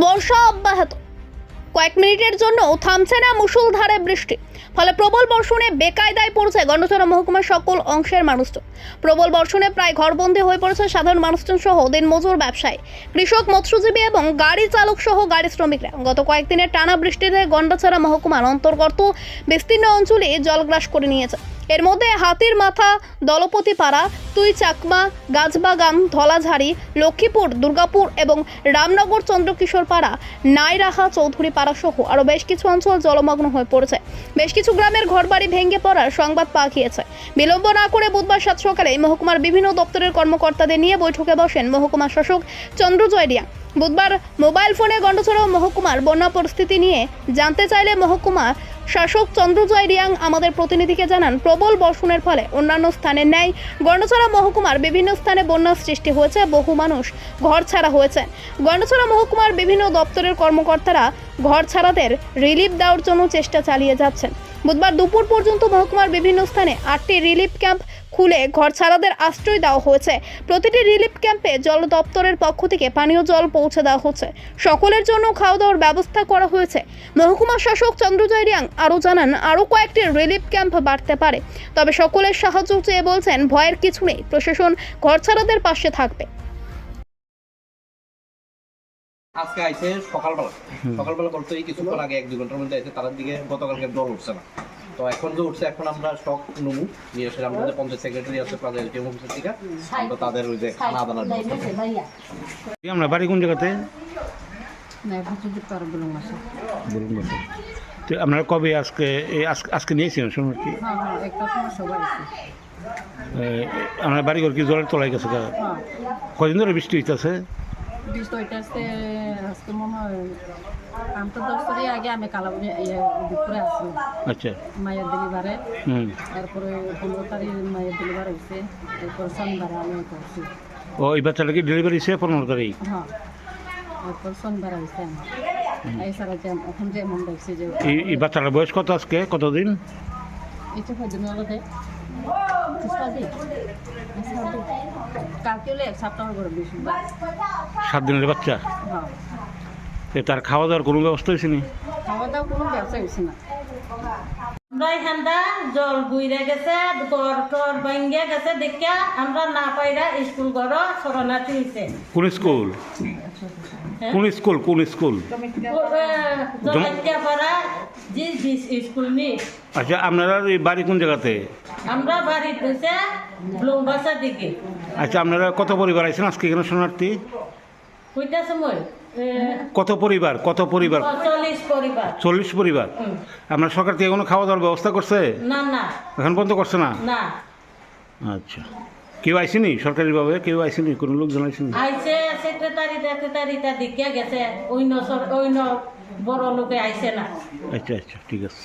বর্ষা অব্যাহত। কয়েক মিনিটের জন্য থামছে না মুষলধারে বৃষ্টি। ফলে প্রবল বর্ষণে বেকায়দায় পড়ছে গন্ডচড়া মহকুমার সকল অংশের মানুষজন। প্রবল বর্ষণে প্রায় ঘরবন্দি হয়ে পড়েছে সাধারণ মানুষজন সহ দিনমজুর ব্যবসায়ী। কৃষক, মৎস্যজীবী এবং গাড়ি চালক সহ গাড়ি শ্রমিকরা। গত কয়েকদিনের টানা বৃষ্টিতে গন্ডাছড়া মহকুমার অন্তর্গত বিস্তীর্ণ অঞ্চলে জলগ্রাস করে নিয়েছে। এর মধ্যে হাতির মাথা, দলপতি পাড়া, তুই চাকমা, গাছবাগান, ধলাঝাড়ি, লক্ষ্মীপুর, দুর্গাপুর এবং রামনগর চন্দ্রকিশোর পাড়া, নাইরাহা চৌধুরী পাড়া সহ আরও বেশ কিছু অঞ্চল জলমগ্ন হয়ে পড়েছে। বেশ কিছু গ্রামের ঘরবাড়ি ভেঙে পড়ার সংবাদ পাওয়া গিয়েছে। বিলম্ব না করে বুধবার সাত সকালে মহকুমার বিভিন্ন দপ্তরের কর্মকর্তাদের নিয়ে বৈঠকে বসেন মহকুমা শাসক চন্দ্রজয় রিয়া বুধবার মোবাইল ফোনে গন্ডছড়া মহকুমার বন্যা পরিস্থিতি নিয়ে। জানতে চাইলে মহকুমা শাসক চন্দ্রজয় রিয়াং আমাদের প্রতিনিধিকে জানান, প্রবল বর্ষণের ফলে অন্যান্য স্থানে ন্যায় গন্ডছড়া মহকুমার বিভিন্ন স্থানে বন্যার সৃষ্টি হয়েছে, বহু মানুষ ঘর ছাড়া হয়েছে। গন্ডছড়া মহকুমার বিভিন্ন দপ্তরের কর্মকর্তারা ঘর ছাড়াদের রিলিফ দেওয়ার জন্য চেষ্টা চালিয়ে যাচ্ছেন। বুধবার দুপুর পর্যন্ত মহকুমার বিভিন্ন স্থানে আটটি রিলিফ ক্যাম্প খুলে ঘর ছাড়াদের আশ্রয় দেওয়া হয়েছে। প্রতিটি রিলিফ ক্যাম্পে জল দপ্তরের পক্ষ থেকে পানীয় জল পৌঁছে দেওয়া হচ্ছে। সকলের জন্য খাওয়া দাওয়ার ব্যবস্থা করা হয়েছে। মহকুমা শাসক চন্দ্রজয় রিয়াং আরও জানান, আরও কয়েকটি রিলিফ ক্যাম্প বাড়তে পারে। তবে সকলের সাহায্য চেয়ে বলছেন, ভয়ের কিছু নেই। প্রশাসন ঘর ছাড়াদের পাশে থাকবে। আজকে আইছে সকালবেলা। সকালবেলা বলতে এই কিছুক্ষণ আগে এক দুই ঘণ্টার মধ্যে আইছে তার দিকে গতকালকে জল উঠছে না। তো এখন যে উঠছে এখন আমরা শখ নমু নিয়ে এসে আমাদের যে পঞ্চায়েত সেক্রেটারি আছে প্লাজা এটিএম অফিসের থেকে আমরা তাদের ওই যে খানা দানার ব্যবস্থা আমরা বাড়ি কোন জায়গাতে। তো আপনারা কবে আজকে এই আজকে আজকে নিয়েছিলেন শুনুন কি? হ্যাঁ হ্যাঁ আমরা বাড়ি ঘর কি জলের তলায় গেছে গা? হ্যাঁ। কদিন ধরে বৃষ্টি হইতেছে? ওইটা আসতে আজকে মনে হয় আমি তো দশ তারিখ আগে আমি কালাবুনি দুপুরে আসি আচ্ছা মায়ের ডেলিভারে তারপরে পনেরো তারিখ মায়ের ডেলিভারি হয়েছে এরপর শনিবারে আমি করছি ও এই বাচ্চাটা কি ডেলিভারি সে পনেরো তারিখ হ্যাঁ এরপর শনিবার হয়েছে আমার এছাড়া যে এখন যেমন দেখছি যে এই বাচ্চাটার বয়স কত আজকে কতদিন এটা কদিন আলাদা সাত দিনের বাচ্চা? হ্যাঁ। তার খাওয়া দাওয়ার কোনো ব্যবস্থা হয়েছে নি? খাওয়া দাওয়ার কোনো ব্যবস্থা হয়েছে না। আমরা এখানটা জল বুইরে গেছে ঘর টর ভাঙ্গে গেছে দেখিয়া আমরা না পাইরা স্কুল ঘর শরণার্থী হয়েছে কোন স্কুল? কোন স্কুল কোন স্কুল? স্কুল নি। আচ্ছা আপনারা বাড়ি কোন জায়গাতে? আমরা বাড়ি হয়েছে ব্লুমবাসা দিকে। আচ্ছা আপনারা কত পরিবার আছেন আজকে এখানে শরণার্থী? কইটা সময়? কত পরিবার? কত পরিবার? চল্লিশ পরিবার। আপনার সরকার থেকে কোনো খাওয়া দাওয়ার ব্যবস্থা করছে? এখন পর্যন্ত করছে না? আচ্ছা। কেউ আইসেনি? সরকারিভাবে কেউ আইসেনি? কোনো লোক জানাইছেনি আইছে সেক্রেটারি সেক্রেটারি তা দেখিয়া গেছে। অন্য অন্য বড় লোকে আইছে না। আচ্ছা আচ্ছা ঠিক আছে।